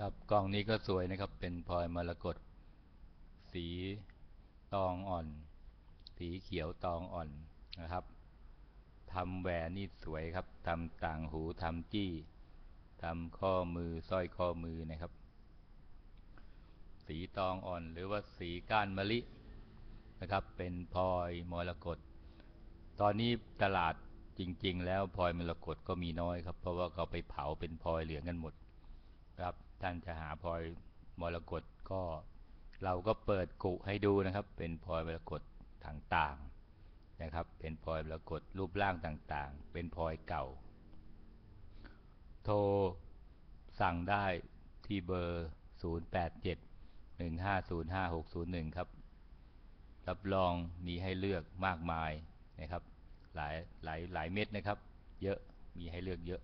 ครับกล่องนี้ก็สวยนะครับ เป็นพลอยมรกตสีตองอ่อน สีเขียวตองอ่อนนะครับทำแหวนนี่สวยครับทำต่างหูทำจี้ทำข้อมือสร้อยข้อมือนะครับ สีตองอ่อนหรือว่าสีก้านมะลินะครับ เป็นพลอยมรกตตอนนี้ตลาดจริง ๆ แล้วพลอยมรกตก็มีน้อยครับ เพราะว่าเขาไปเผาเป็นพลอยเหลืองกันหมดครับ ท่านจะหาพลอยมรกตก็เราก็เปิดกุให้ดูนะครับ เป็นพลอยมรกตต่างๆนะครับ เป็นพลอยมรกตรูปร่างต่างๆ เป็นพลอยเก่า โทรสั่งได้ที่เบอร์ 087 1505601 ครับ รับรองมีให้เลือกมากมายนะครับ หลายหลายหลายเม็ดนะครับ เยอะมีให้เลือกเยอะ